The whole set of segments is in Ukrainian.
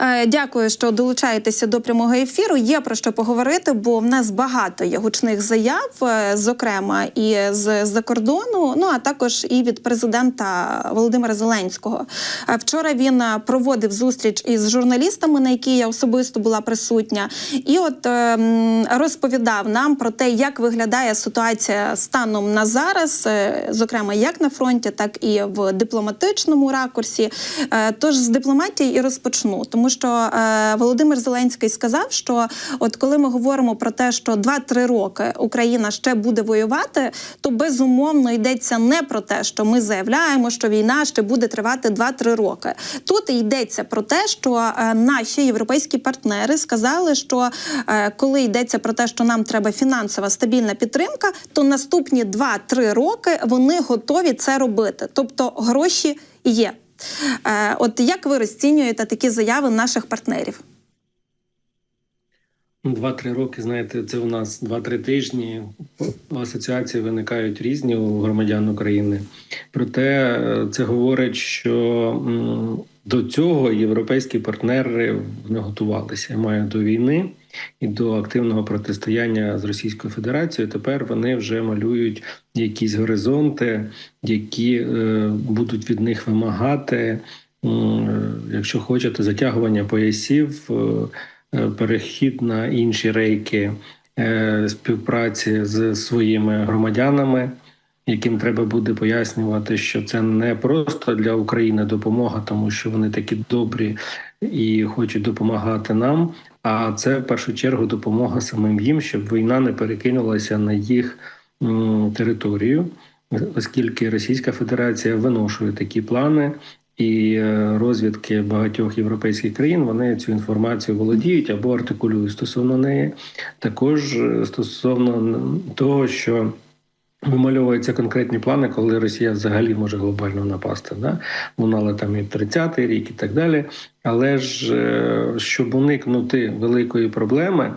Е, Дякую, що долучаєтеся до прямого ефіру. Є про що поговорити, бо в нас багато є гучних заяв, е, зокрема і з за кордону. Ну а також і від президента Володимира Зеленського. Е, Вчора він проводив зустріч із журналістами, на якій я особисто була присутня, і от розповідав нам про те, як виглядає ситуація станом на зараз, зокрема як на фронті, так і в дипломатичному ракурсі. Тож з дипломатії і розпочну, тому що е, Володимир Зеленський сказав, що от коли ми говоримо про те, що 2-3 роки Україна ще буде воювати, то безумовно йдеться не про те, що ми заявляємо, що війна ще буде тривати 2-3 роки. Тут йдеться про те, що е, наші європейські партнери сказали, що е, коли йдеться про те, що нам треба фінансова стабільна підтримка, то наступні 2-3 роки вони готові це робити. Тобто гроші є. Е, От як ви розцінюєте такі заяви наших партнерів? Два-три роки, знаєте, це у нас два-три тижні. Асоціації виникають різні у громадян України. Проте е, це говорить, що до цього європейські партнери не готувалися. Маю до війни і до активного протистояння з Російською Федерацією. Тепер вони вже малюють якісь горизонти, які е, будуть від них вимагати, е, якщо хочете, затягування поясів. е, е, перехід на інші рейки співпраці з своїми громадянами, яким треба буде пояснювати, що це не просто для України допомога, тому що вони такі добрі і хочуть допомагати нам. А це в першу чергу допомога самим їм, щоб війна не перекинулася на їх територію, оскільки Російська Федерація виношує такі плани. І е, розвідки багатьох європейських країн вони цю інформацію володіють або артикулюють стосовно неї. Також е, стосовно того, що вимальовуються конкретні плани, коли Росія взагалі може глобально напасти. Да? Лунали там і 30-й рік, і так далі. Але ж е, щоб уникнути великої проблеми,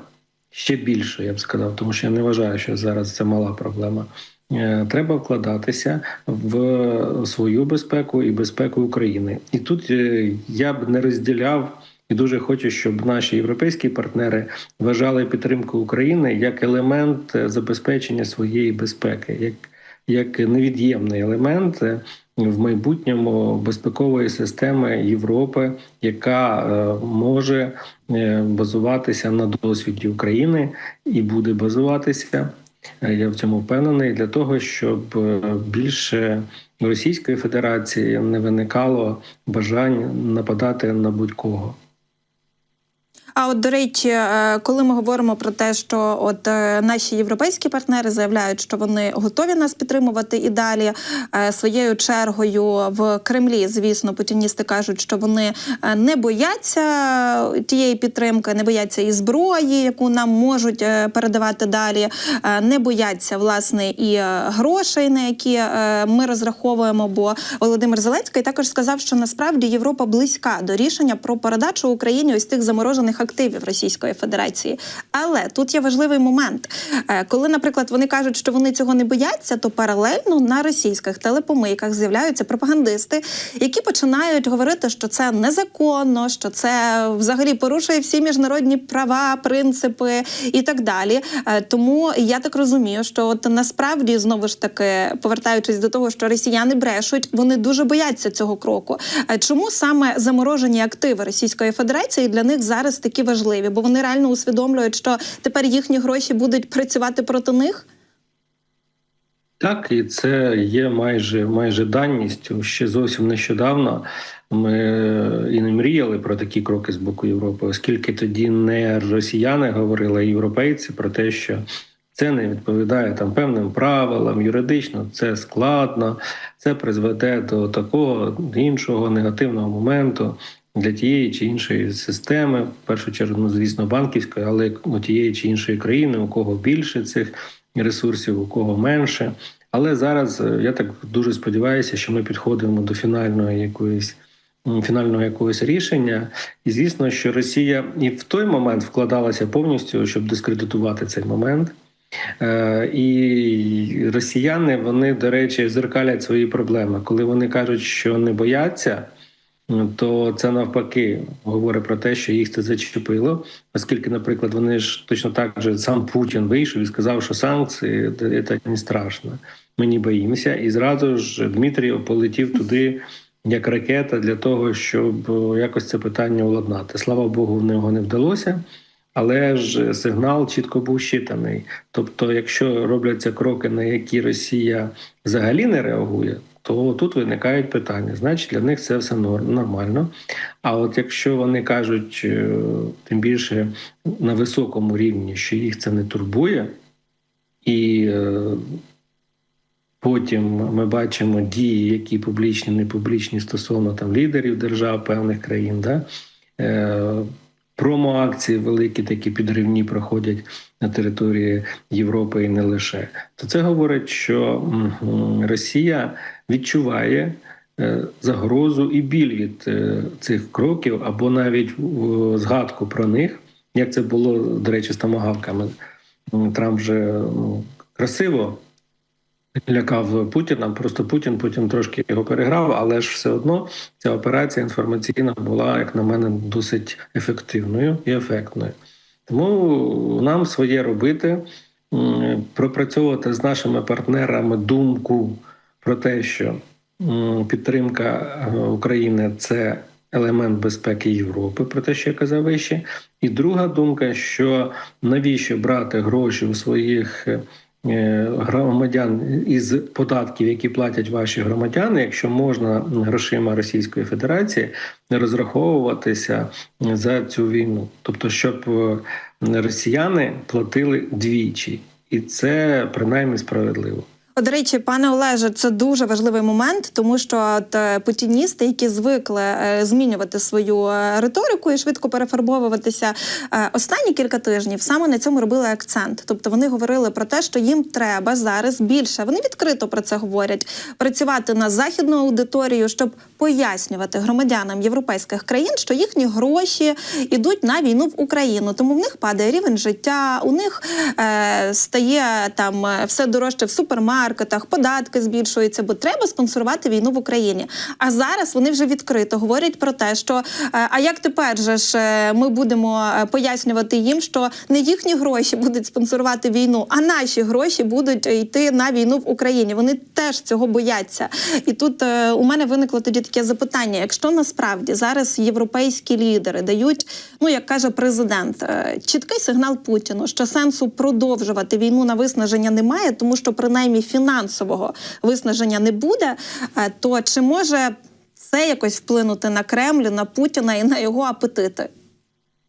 ще більше, я б сказав, тому що я не вважаю, що зараз це мала проблема. Е, Треба вкладатися в свою безпеку і безпеку України. І тут е, я б не розділяв і дуже хочу, щоб наші європейські партнери вважали підтримку України як елемент е, забезпечення своєї безпеки, як, як невід'ємний елемент е, в майбутньому безпекової системи Європи, яка е, може базуватися на досвіді України і буде базуватися. Я в цьому впевнений для того, щоб більше Російської Федерації не виникало бажань нападати на будь-кого. А от до речі, е, коли ми говоримо про те, що от е, наші європейські партнери заявляють, що вони готові нас підтримувати і далі е, своєю чергою в Кремлі, звісно, путіністи кажуть, що вони не бояться тієї підтримки, не бояться і зброї, яку нам можуть передавати далі, не бояться власне і грошей, на які ми розраховуємо. Бо Володимир Зеленський також сказав, що насправді Європа близька до рішення про передачу Україні ось тих заморожених активів Російської Федерації. Але тут є важливий момент, Е, коли, наприклад, вони кажуть, що вони цього не бояться, то паралельно на російських телепомийках з'являються пропагандисти, які починають говорити, що це незаконно, що це взагалі порушує всі міжнародні права, принципи і так далі. Е, Тому я так розумію, що от насправді знову ж таки повертаючись до того, що росіяни брешуть, вони дуже бояться цього кроку. Е, Чому саме заморожені активи Російської Федерації для них зараз такі важливі? Бо вони реально усвідомлюють, що тепер їхні гроші будуть працювати проти них. Так, і це є майже майже даністю. Ще зовсім нещодавно ми і не мріяли про такі кроки з боку Європи, оскільки тоді не росіяни говорили, а європейці про те, що це не відповідає там певним правилам, юридично це складно, це призведе до такого іншого негативного моменту. Для тієї чи іншої системи, в першу чергу, ну звісно, банківської, але у тієї чи іншої країни, у кого більше цих ресурсів, у кого менше. Але зараз е, я так дуже сподіваюся, що ми підходимо до фінальної якоїсь фінального якогось рішення. І звісно, що Росія і в той момент вкладалася повністю, щоб дискредитувати цей момент. Е, І росіяни вони, до речі, зеркалять свої проблеми, коли вони кажуть, що не бояться. То це навпаки говорить про те, що їх це зачепило, оскільки, наприклад, вони ж точно так же сам Путін вийшов і сказав, що санкції це не страшно. Ми не боїмося. І зразу ж Дмитрієв полетів туди як ракета для того, щоб якось це питання уладнати. Слава Богу, в нього не вдалося. Але ж сигнал чітко був щитаний. Тобто, якщо робляться кроки, на які Росія взагалі не реагує, то тут виникають питання. Значить, для них це все нормально. А от якщо вони кажуть, е, тим більше на високому рівні, що їх це не турбує, і е, потім ми бачимо дії, які публічні, не публічні стосовно там лідерів держав певних країн, да? Е, Промоакції великі, такі підривні проходять на території Європи і не лише. То це говорить, що Росія відчуває е, загрозу і біль від е, цих кроків, або навіть згадку про них, як це було до речі, з томагавками. Трамп вже ну, красиво лякав Путіна. Просто Путін потім трошки його переграв, але ж все одно ця операція інформаційна була, як на мене, досить ефективною і ефектною. Тому нам своє робити, пропрацьовувати з нашими партнерами думку про те, що підтримка е, України це елемент безпеки Європи, про те, що я казав вище. І друга думка, що навіщо брати гроші у своїх Е, громадян із податків, які платять ваші громадяни, якщо можна грошима Російської Федерації розраховуватися за цю війну, тобто щоб е, росіяни платили двічі, і це принаймні справедливо. До речі, пане Олеже, це дуже важливий момент, тому що от е, путіністи, які звикли е, змінювати свою е, риторику і швидко перефарбовуватися, останні кілька тижнів саме на цьому робили акцент. Тобто вони говорили про те, що їм треба зараз більше. Вони відкрито про це говорять. Працювати на західну аудиторію, щоб пояснювати громадянам європейських країн, що їхні гроші йдуть на війну в Україну. Тому в них падає рівень життя, у них е, стає там все дорожче в супермаркетах, супермаркетах, податки збільшуються, бо треба спонсорувати війну в Україні. А зараз вони вже відкрито говорять про те, що е, а як тепер же ж е, ми будемо е, пояснювати їм, що не їхні гроші будуть спонсорувати війну, а наші гроші будуть йти на війну в Україні. Вони теж цього бояться. І тут у мене виникло тоді таке запитання: якщо насправді зараз європейські лідери дають, ну як каже президент, чіткий сигнал Путіну, що сенсу продовжувати війну на виснаження немає, тому що принаймні фінансового виснаження не буде, е, то чи може це якось вплинути на Кремль, на Путіна і на його апетити?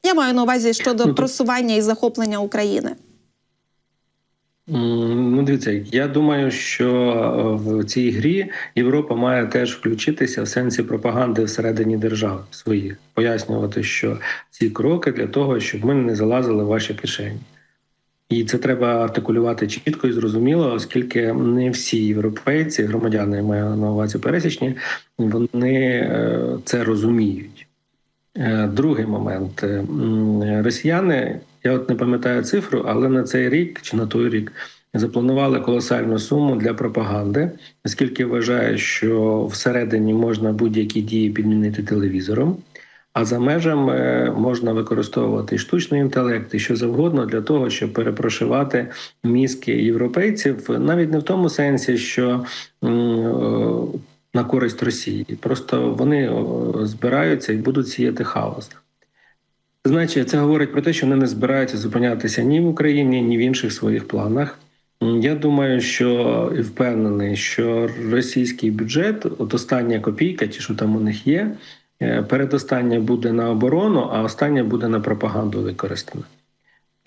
Я маю на увазі щодо ну, просування і захоплення України. Ну, дивіться, я думаю, що е, в цій грі Європа має теж включитися в сенсі пропаганди всередині держав своїх, пояснювати, що ці кроки для того, щоб ми не залазили в ваші кишені. І це треба артикулювати чітко і зрозуміло, оскільки не всі європейці, громадяни маю на увазі пересічні, вони е, це розуміють. Е, другий момент е, росіяни, я от не пам'ятаю цифру, але на цей рік чи на той рік запланували колосальну суму для пропаганди, оскільки вважаю, що всередині можна будь-які дії підмінити телевізором. А за межами можна використовувати штучний інтелект і що завгодно для того, щоб перепрошивати мізки європейців, навіть не в тому сенсі, що на користь Росії, просто вони збираються і будуть сіяти хаос. Значить, це говорить про те, що вони не збираються зупинятися ні в Україні, ні в інших своїх планах. Я думаю, що і впевнений, що російський бюджет, от остання копійка, чи що там у них є. Е, передостання буде на оборону, а остання буде на пропаганду використана.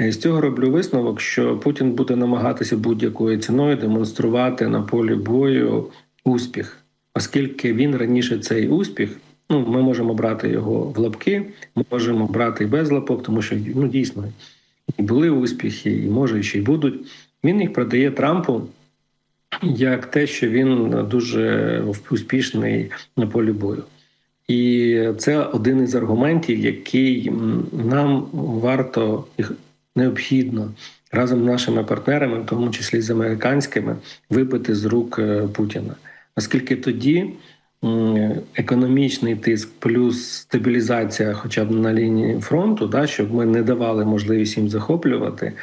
Е, з цього роблю висновок, що Путін буде намагатися будь-якою ціною демонструвати на полі бою успіх, оскільки він раніше цей успіх. Ну, ми можемо брати його в лапки, ми можемо брати і без лапок, тому що ну дійсно і були успіхи, і може ще й будуть. Він їх продає Трампу як те, що він дуже успішний на полі бою. І це один із аргументів, який нам варто їх необхідно разом з нашими партнерами, в тому числі з американськими, вибити з рук е, Путіна, оскільки тоді економічний тиск плюс стабілізація, хоча б на лінії фронту, да, щоб ми не давали можливість їм захоплювати.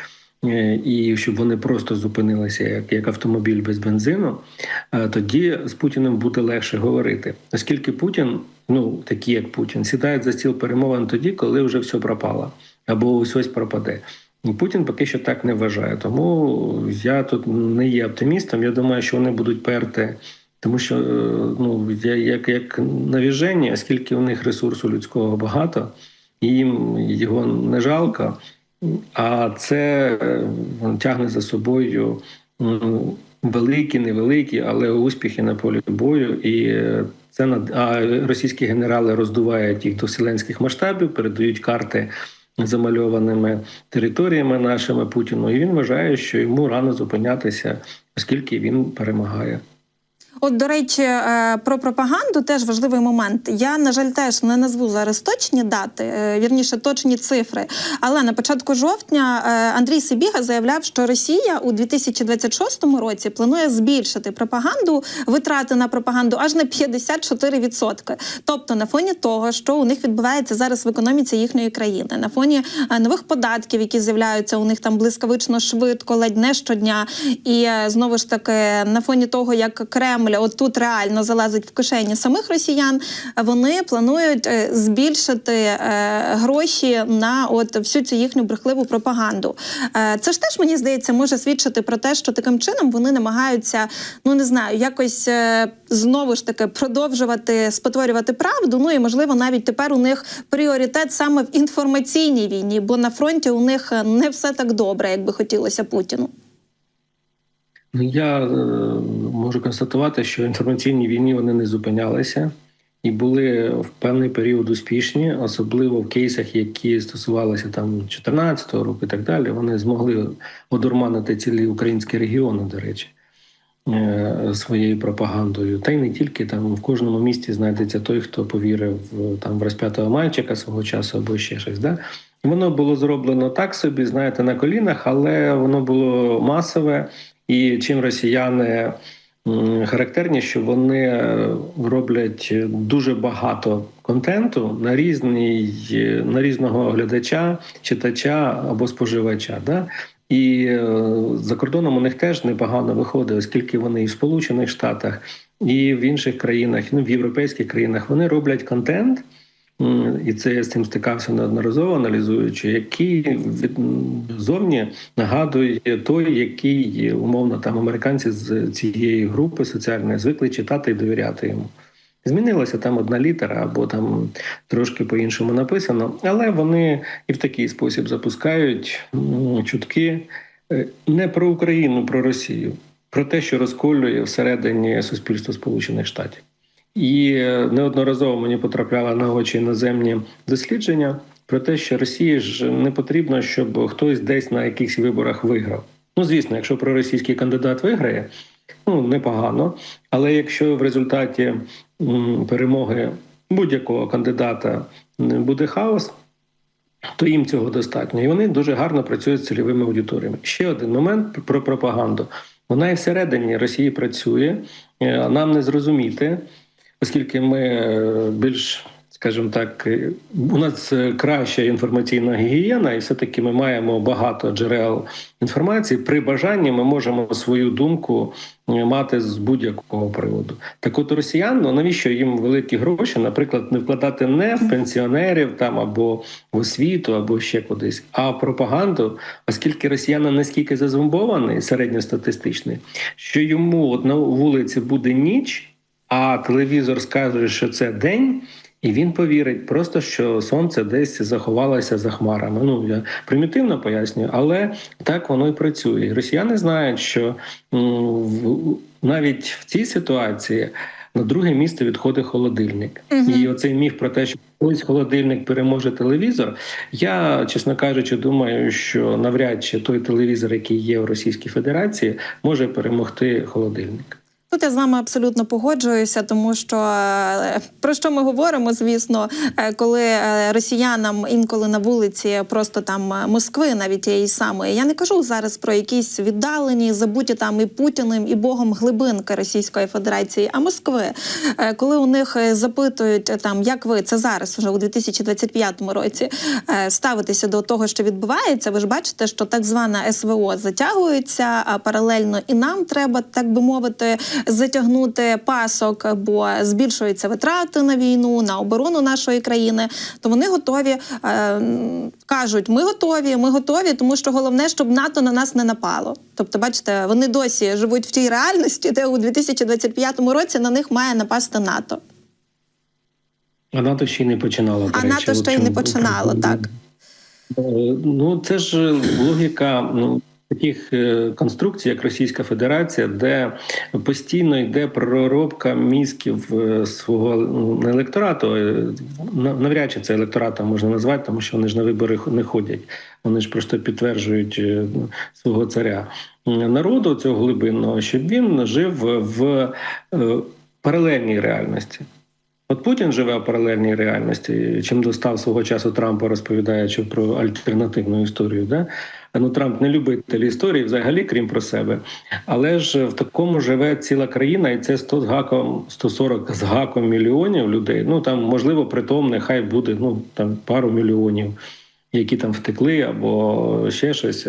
е, І щоб вони просто зупинилися як, як автомобіль без бензину, е, тоді з Путіним буде легше говорити. Оскільки Путін, ну такі як Путін, сідають за стіл перемовин тоді, коли вже все пропало або ось ось пропаде. Путін поки що так не вважає. Тому я тут не є оптимістом. Я думаю, що вони будуть перти, тому що е, ну як, як навіження, оскільки у них ресурсу людського багато, і їм його не жалко. А це е, тягне за собою великі, невеликі, але успіхи на полі бою. І е, це а російські генерали роздувають їх до вселенських масштабів, передають карти замальованими територіями нашими Путіну. І він вважає, що йому рано зупинятися, оскільки він перемагає. От, до речі, е, про пропаганду теж важливий момент. Я, на жаль, теж не назву зараз точні дати, е, вірніше, точні цифри. Але на початку жовтня е, Андрій Сибіга заявляв, що Росія у 2026 році планує збільшити пропаганду, витрати на пропаганду аж на 54%. Тобто, на фоні того, що у них відбувається зараз в економіці їхньої країни, на фоні нових податків, які з'являються у них там блискавично швидко, ледь не щодня. І знову ж таки, на фоні того, як Кремль от тут реально залазить в кишені самих росіян, вони планують е, збільшити е, гроші на от всю цю їхню брехливу пропаганду. Е, Це ж теж мені здається може свідчити про те, що таким чином вони намагаються, ну не знаю, якось знову ж таки продовжувати спотворювати правду. Ну і можливо, навіть тепер у них пріоритет саме в інформаційній війні, бо на фронті у них не все так добре, як би хотілося Путіну. Ну, я е, можу констатувати, що в інформаційній війні вони не зупинялися і були в певний період успішні, особливо в кейсах, які стосувалися там 2014 року і так далі. Вони змогли одурманити цілі українські регіони, до речі, е, своєю пропагандою. Та й не тільки там в кожному місті знайдеться той, хто повірив там в розп'ятого мальчика свого часу або ще щось. Да? Воно було зроблено так собі, знаєте, на колінах, але воно було масове. І чим росіяни характерні, що вони е, роблять дуже багато контенту на різний, на різного глядача, читача або споживача. Да? І е, за кордоном у них теж непогано виходить, оскільки вони і в Сполучених Штатах, і в інших країнах, ну в європейських країнах вони роблять контент. І це я з цим стикався неодноразово, аналізуючи, який зовні нагадує той, який умовно там американці з цієї групи соціальної звикли читати і довіряти йому. Змінилася там одна літера, або там трошки по-іншому написано, але вони і в такий спосіб запускають чутки е, не про Україну, про Росію, про те, що розколює всередині суспільства Сполучених Штатів. І е, неодноразово мені потрапляли на очі іноземні дослідження про те, що Росії ж не потрібно, щоб хтось десь на якихось виборах виграв. Ну, звісно, якщо проросійський кандидат виграє, ну непогано. Але якщо в результаті перемоги будь-якого кандидата буде хаос, то їм цього достатньо. І вони дуже гарно працюють з цільовими аудиторіями. Ще один момент про пропаганду. Вона і всередині Росії працює, е, нам не зрозуміти, оскільки ми е, більш, скажімо так, е, у нас е, краща інформаційна гігієна, і все-таки ми маємо багато джерел інформації. При бажанні ми можемо свою думку мати з будь-якого приводу. Так от росіян, ну навіщо їм великі гроші, наприклад, не вкладати не в пенсіонерів там або в освіту, або ще кудись, а в пропаганду, оскільки росіяни наскільки зазумбований, середньостатистичний, що йому от на вулиці буде ніч, а телевізор скаже, що це день. І він повірить просто, що сонце десь заховалося за хмарами. Ну я примітивно пояснюю, але так воно і працює. Росіяни знають, що в- навіть в цій ситуації на друге місце відходить холодильник. Мгм. І оцей міф про те, що ось холодильник переможе телевізор. Я, чесно кажучи, думаю, що навряд чи той телевізор, який є в Російській Федерації, може перемогти холодильник. Тут я з вами абсолютно погоджуюся, тому що е, про що ми говоримо, звісно, е, коли е, росіянам інколи на вулиці просто там Москви, навіть тієї самої. Я не кажу зараз про якісь віддалені, забуті там і Путіним, і Богом глибинки Російської Федерації, а Москви, коли у них запитують там, як ви це зараз, вже у 2025 році, ставитеся до того, що відбувається, ви ж бачите, що так звана СВО затягується, а паралельно і нам треба, так би мовити, затягнути пасок, бо збільшуються витрати на війну, на оборону нашої країни. То вони готові е, кажуть: ми готові, ми готові, тому що головне, щоб НАТО на нас не напало. Тобто, бачите, вони досі живуть в тій реальності, де у 2025 році на них має напасти НАТО. А НАТО ще й не починало. А НАТО ще й не починало, так. Е, Ну, це ж логіка ну, таких е, конструкцій, як Російська Федерація, де постійно йде проробка мізків е, свого електорату. е, Навряд чи це електоратом можна назвати, тому що вони ж на вибори не ходять. Вони ж просто підтверджують свого царя народу цього глибинного, щоб він жив в паралельній реальності. От Путін живе в паралельній реальності, чим достав свого часу Трампа, розповідаючи про альтернативну історію. Да? Ну, Трамп не любитель історії взагалі, крім про себе. Але ж в такому живе ціла країна, і це 100 з гаком, 140 з гаком мільйонів людей. Ну там, можливо, притом нехай буде ну, там, пару мільйонів, які там втекли або ще щось.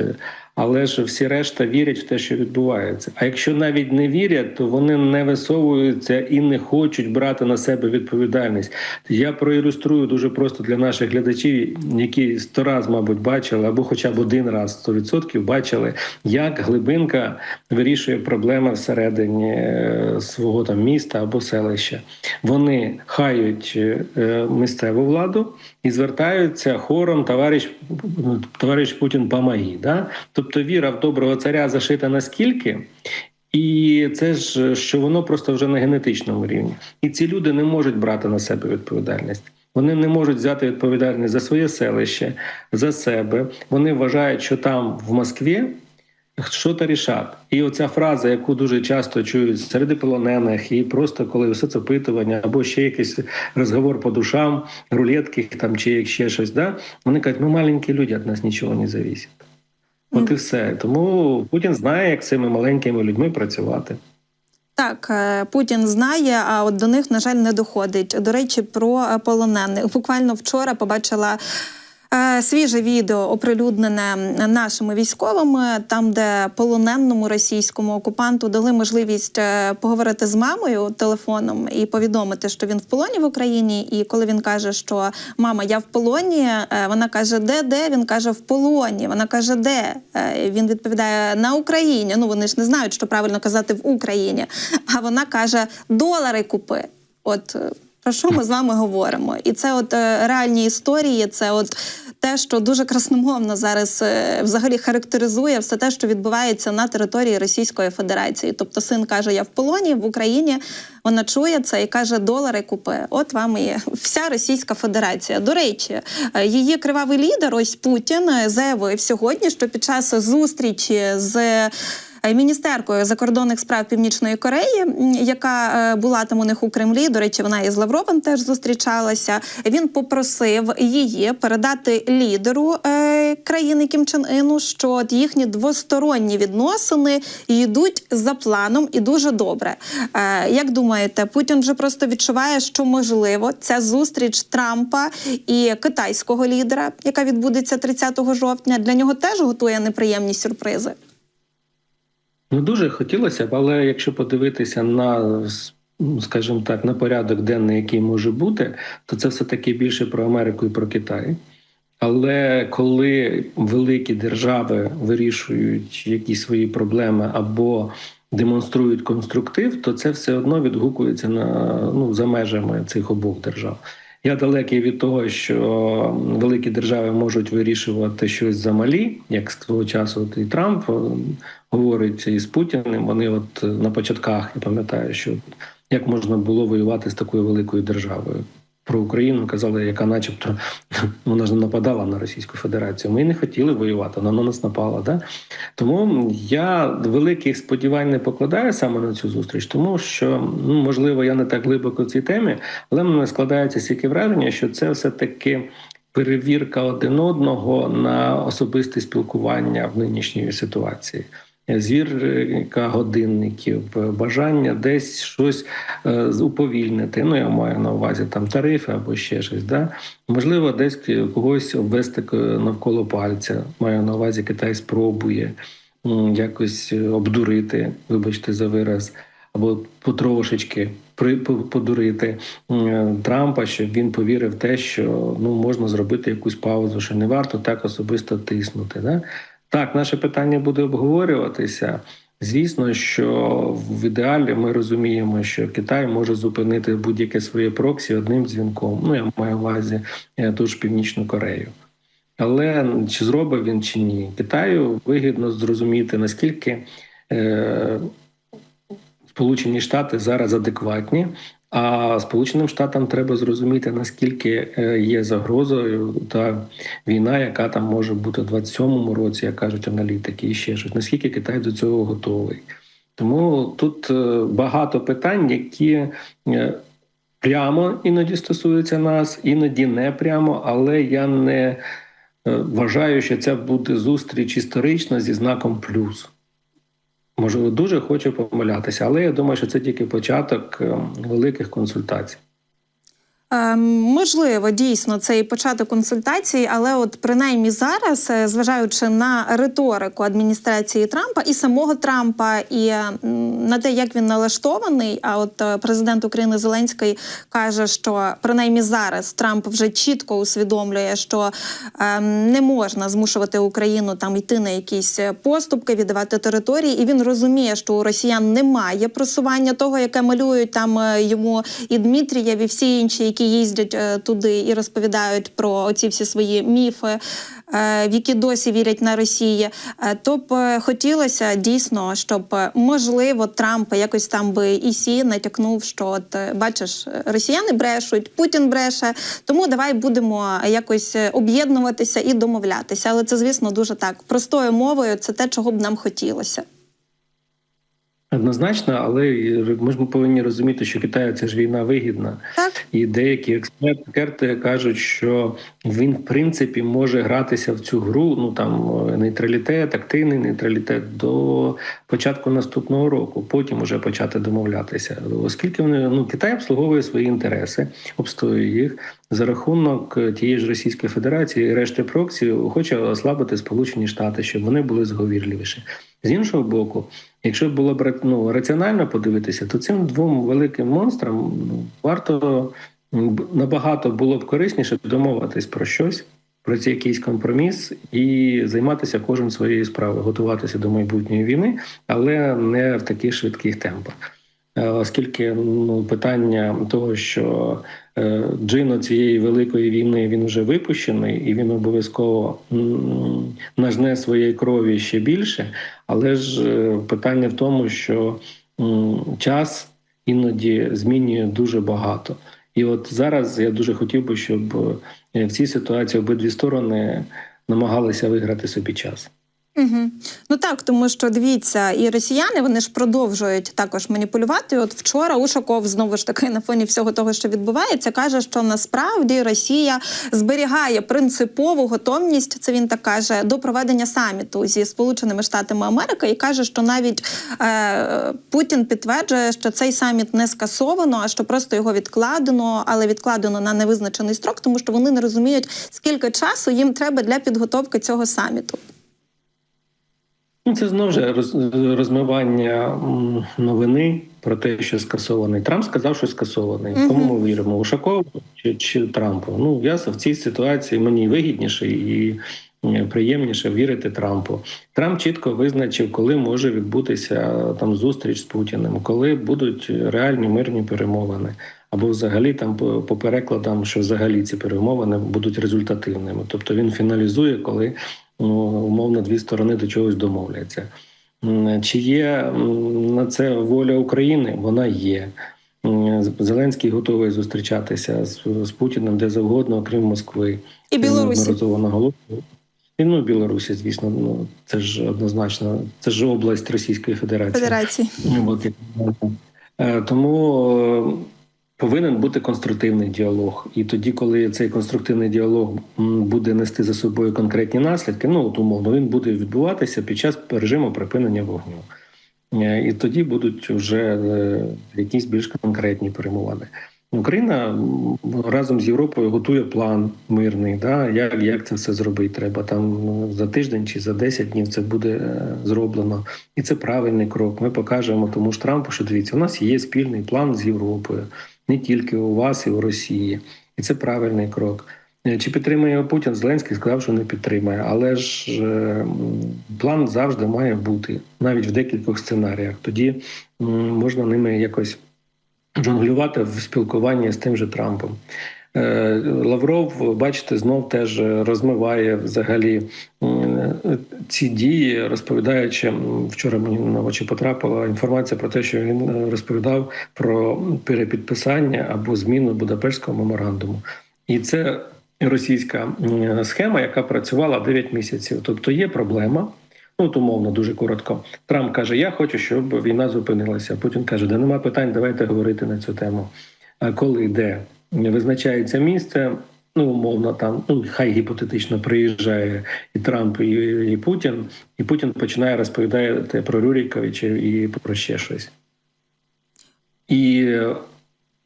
Але ж всі решта вірять в те, що відбувається. А якщо навіть не вірять, то вони не висовуються і не хочуть брати на себе відповідальність. Я проілюструю дуже просто для наших глядачів, які сто раз, мабуть, бачили, або хоча б один раз 100% бачили, як глибинка вирішує проблеми всередині е, свого там міста або селища. Вони хають е, місцеву владу і звертаються хором товариш, товариш Путін помоги. Да? Тобто віра в доброго царя зашита наскільки. І це ж що воно просто вже на генетичному рівні. І ці люди не можуть брати на себе відповідальність. Вони не можуть взяти відповідальність за своє селище, за себе. Вони вважають, що там в Москві що то рішать. І оця фраза, яку дуже часто чують серед полонених, і просто коли соцопитування, або ще якийсь розговор по душам, рулетки там чи ще щось, да? вони кажуть, ми маленькі люди, від нас нічого не зависить. От і все. Тому Путін знає, як з цими маленькими людьми працювати. Так, е, Путін знає, а от до них, на жаль, не доходить. До речі, про е, полонених. Буквально вчора побачила. Е, Свіже відео оприлюднене нашими військовими, там, де полоненому російському окупанту дали можливість е, поговорити з мамою телефоном і повідомити, що він в полоні в Україні. І коли він каже, що мама, я в полоні, е, вона каже, де де? Він каже, в полоні. Вона каже, де? Він відповідає на Україні. Ну вони ж не знають, що правильно казати в Україні. А вона каже: долари купи. От про що ми з вами говоримо? І це от е, реальні історії, це от те, що дуже красномовно зараз е, взагалі характеризує все те, що відбувається на території Російської Федерації. Тобто син каже: Я в полоні в Україні. Вона чує це і каже: долари купи. От вам і вся Російська Федерація. До речі, е, її кривавий лідер, ось Путін, заявив сьогодні, що під час зустрічі з міністеркою закордонних справ Північної Кореї, яка е, була там у них у Кремлі. До речі, вона із Лавровим теж зустрічалася. Він попросив її передати лідеру е, країни Кім Чен Іну, що їхні двосторонні відносини йдуть за планом і дуже добре. Е, як думаєте, Путін вже просто відчуває, що можливо ця зустріч Трампа і китайського лідера, яка відбудеться 30 жовтня, для нього теж готує неприємні сюрпризи. Ну дуже хотілося б, але якщо подивитися на скажімо так, на порядок денний, який може бути, то це все таки більше про Америку і про Китай. Але коли великі держави вирішують якісь свої проблеми або демонструють конструктив, то це все одно відгукується на ну за межами цих обох держав. Я далекий від того, що великі держави можуть вирішувати щось за малі, як свого часу от і Трамп говорить із Путіним. Вони, от на початках, я пам'ятаю, що як можна було воювати з такою великою державою. Про Україну казали, яка, начебто, вона ж не нападала на Російську Федерацію. Ми не хотіли воювати, вона на нас напала. Да? Тому я великих сподівань не покладаю саме на цю зустріч, тому що ну можливо я не так глибоко в цій темі, але мене складається стільки враження, що це все таки. Перевірка один одного на особисте спілкування в нинішній ситуації, звірка годинників, бажання десь щось е, уповільнити. Ну я маю на увазі там тарифи або ще щось. Да? Можливо, десь когось обвести навколо пальця. Маю на увазі, Китай спробує якось обдурити, вибачте за вираз, або потрошечки подурити Трампа, щоб він повірив в те, що ну можна зробити якусь паузу, що не варто так особисто тиснути. Да? Так, наше питання буде обговорюватися. Звісно, що в ідеалі ми розуміємо, що Китай може зупинити будь-яке своє проксі одним дзвінком. Ну я маю увазі е, ту ж Північну Корею. Але чи зробить він чи ні? Китаю вигідно зрозуміти наскільки е, Сполучені Штати зараз адекватні. А Сполученим Штатам треба зрозуміти, наскільки е, є загрозою та війна, яка там може бути в 27-му році, як кажуть аналітики, і ще щось. Наскільки Китай до цього готовий? Тому тут е, багато питань, які е, прямо іноді стосуються нас, іноді не прямо, але я не вважаю, що це буде зустріч історична зі знаком плюс. Можливо, дуже хочу помилятися, але я думаю, що це тільки початок е, великих консультацій. Е, Можливо, дійсно це і початок консультацій, але от принаймні зараз, е, зважаючи на риторику адміністрації Трампа і самого Трампа, і на те, як він налаштований. А от е, президент України Зеленський каже, що принаймні зараз Трамп вже чітко усвідомлює, що е, не можна змушувати Україну там йти на якісь поступки, віддавати території, і він розуміє, що у росіян немає просування того, яке малюють там е, йому і Дмитрієв, і всі інші, які їздять е, туди і розповідають про оці всі свої міфи, е, в які досі вірять на Росії. Е, То б хотілося дійсно, щоб можливо Трамп якось там би і сі натякнув, що от бачиш, росіяни брешуть, Путін бреше. Тому давай будемо якось об'єднуватися і домовлятися. Але це, звісно, дуже так простою мовою. Це те, чого б нам хотілося. Однозначно, але ми ж повинні розуміти, що Китаю це ж війна вигідна, Так. і деякі експерти кажуть, що він в принципі може гратися в цю гру. Ну там нейтралітет, активний нейтралітет до початку наступного року. Потім уже почати домовлятися, оскільки вони ну Китай обслуговує свої інтереси, обстоює їх за рахунок тієї ж Російської Федерації і решти проксі, хоче ослабити Сполучені Штати, щоб вони були зговірливіші. З іншого боку, якщо було б ну, раціонально подивитися, то цим двом великим монстрам ну, варто набагато було б корисніше домовитись про щось, про цей якийсь компроміс і займатися кожен своєю справою, готуватися до майбутньої війни, але не в таких швидких темпах. Оскільки ну, питання того, що е, джино цієї великої війни він вже випущений, і він обов'язково нажне своєї крові ще більше, але ж е, питання в тому, що час іноді змінює дуже багато. І от зараз я дуже хотів би, щоб е, в цій ситуації обидві сторони намагалися виграти собі час. Угу. Ну так, тому що дивіться, і росіяни вони ж продовжують також маніпулювати. От вчора Ушаков знову ж таки на фоні всього того, що відбувається, каже, що насправді Росія зберігає принципову готовність. Це він так каже до проведення саміту зі Сполученими Штатами Америки, і каже, що навіть е, Путін підтверджує, що цей саміт не скасовано, а що просто його відкладено, але відкладено на невизначений строк, тому що вони не розуміють, скільки часу їм треба для підготовки цього саміту. Ну, це знову ж розмивання новини про те, що скасований. Трамп сказав, що скасований. Кому ми віримо? Ушакову чи, чи Трампу? Ну я в цій ситуації мені вигідніше і приємніше вірити Трампу. Трамп чітко визначив, коли може відбутися там зустріч з Путіним, коли будуть реальні мирні перемовини. Або взагалі там по перекладам, що взагалі ці перемовини будуть результативними. Тобто він фіналізує, коли ну, умовно дві сторони до чогось домовляться. Чи є на це воля України? Вона є. Зеленський готовий зустрічатися з, з Путіним де завгодно, окрім Москви. І Білорусі. І ну, Білорусі, звісно, ну це ж однозначно, це ж область Російської Федерації. Федерації. От. Е, Тому повинен бути конструктивний діалог. І тоді, коли цей конструктивний діалог буде нести за собою конкретні наслідки, ну от умовно, він буде відбуватися під час режиму припинення вогню. Е, І тоді будуть вже е, якісь більш конкретні перемовини. Україна разом з Європою готує план мирний. Да? Як, як це все зробити? Треба там ну, за тиждень чи за 10 днів це буде е, зроблено. І це правильний крок. Ми покажемо тому ж Трампу, що дивіться, у нас є спільний план з Європою, не тільки у вас і у Росії. І це правильний крок. Е, Чи підтримує його Путін? Зеленський сказав, що не підтримає, Але ж е, план завжди має бути навіть в декількох сценаріях. Тоді можна ними якось жонглювати в спілкуванні з тим же Трампом. Е, Лавров, бачите, знов теж розмиває взагалі ці дії, розповідаючи вчора мені на очі потрапила інформація про те, що він е, розповідав про перепідписання або зміну Будапештського меморандуму, і це російська схема, яка працювала 9 місяців. Тобто є проблема. Ну, от умовно, дуже коротко. Трамп каже: Я хочу, щоб війна зупинилася. Путін каже, да нема питань, давайте говорити на цю тему. А коли де визначається місце, ну умовно, там ну хай гіпотетично приїжджає і Трамп, і, і Путін, і Путін починає розповідати про Рюріковича і про ще щось. І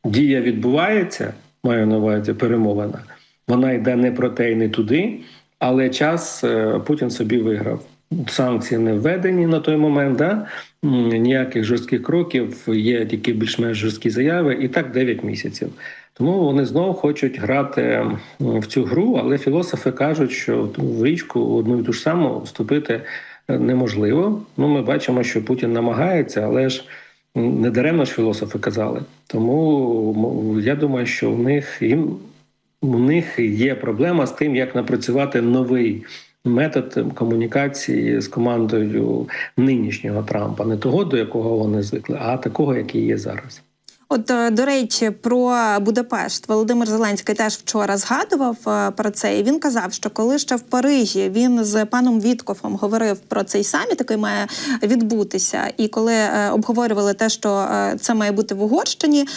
дія відбувається, маю на увазі перемовина. Вона йде не про те і не туди, але час е, Путін собі виграв. Санкції не введені на той момент, да? Ніяких жорстких кроків, є тільки більш-менш жорсткі заяви, і так 9 місяців. Тому вони знову хочуть грати в цю гру, але філософи кажуть, що в річку одну і ту ж саму вступити е, неможливо. Ну, ми бачимо, що Путін намагається, але ж не даремно ж філософи казали. Тому я думаю, що в них їм у них є проблема з тим, як напрацювати новий метод комунікації з командою нинішнього Трампа, не того, до якого вони звикли, а такого, який є зараз. От е, до речі, про Будапешт Володимир Зеленський теж вчора згадував е, про це. І він казав, що коли ще в Парижі він з паном Віткофом говорив про цей саміт, який має відбутися, і коли е, обговорювали те, що це має бути в Угорщині,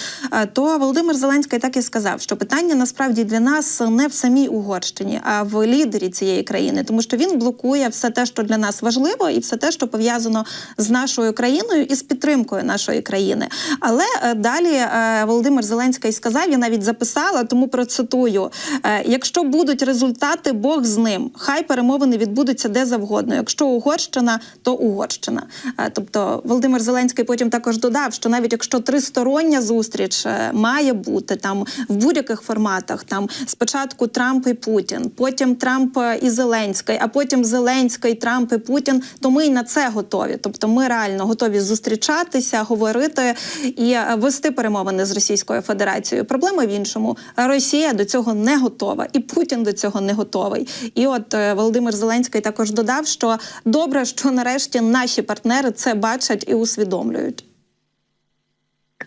то Володимир Зеленський так і сказав, що питання насправді для нас не в самій Угорщині, а в лідері цієї країни, тому що він блокує все те, що для нас важливо, і все те, що пов'язано з нашою країною і з підтримкою нашої країни. Але е, далі е, Володимир Зеленський сказав, я навіть записала, тому процитую: е, якщо будуть результати, Бог з ним. Хай перемовини відбудуться де завгодно. Якщо Угорщина, то Угорщина. Е, Тобто Володимир Зеленський потім також додав, що навіть якщо тристороння зустріч має бути там в будь-яких форматах, там спочатку Трамп і Путін, потім Трамп і Зеленський, а потім Зеленський, Трамп і Путін, то ми й на це готові. Тобто, ми реально готові зустрічатися, говорити і вести перемовини з Російською Федерацією. Проблема в іншому: Росія до цього не готова, і Путін до цього не готовий. І от е, Володимир Зеленський також додав, що добре, що нарешті наші партнери це бачать і усвідомлюють.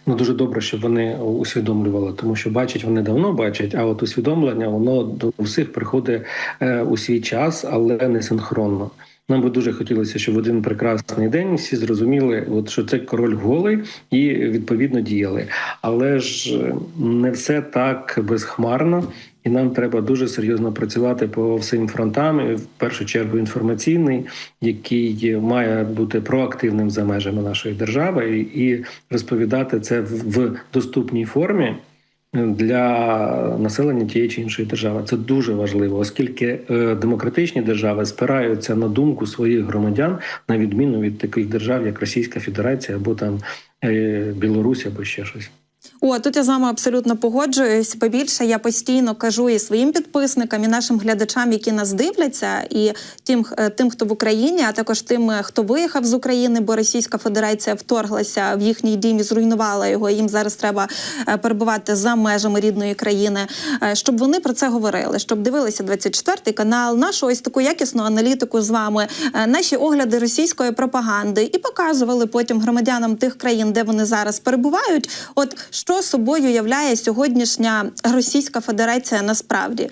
Ну дуже добре, щоб вони усвідомлювали, тому що бачать вони давно бачать, а от усвідомлення воно до всіх приходить е, у свій час, але не синхронно. Нам би дуже хотілося, щоб в один прекрасний день всі зрозуміли, от що це король голий, і відповідно діяли. Але ж е, не все так безхмарно, і нам треба дуже серйозно працювати по всім фронтам. і В першу чергу інформаційний, який має бути проактивним за межами нашої держави, і розповідати це в в доступній формі для населення тієї чи іншої держави. Це дуже важливо, оскільки е, демократичні держави спираються на думку своїх громадян на відміну від таких держав, як Російська Федерація або там е, Білорусь, або ще щось. О, тут я з вами абсолютно погоджуюсь. Побільше я постійно кажу і своїм підписникам, і нашим глядачам, які нас дивляться, і тим, е, тим, хто в Україні, а також тим, е, хто виїхав з України, бо Російська Федерація вторглася в їхній дім і зруйнувала його. Їм зараз треба е, перебувати за межами рідної країни, щоб вони про це говорили, щоб дивилися 24 канал, нашу ось таку якісну аналітику з вами, наші огляди російської пропаганди, і показували потім громадянам тих країн, де вони зараз перебувають. От що собою являє сьогоднішня Російська Федерація насправді?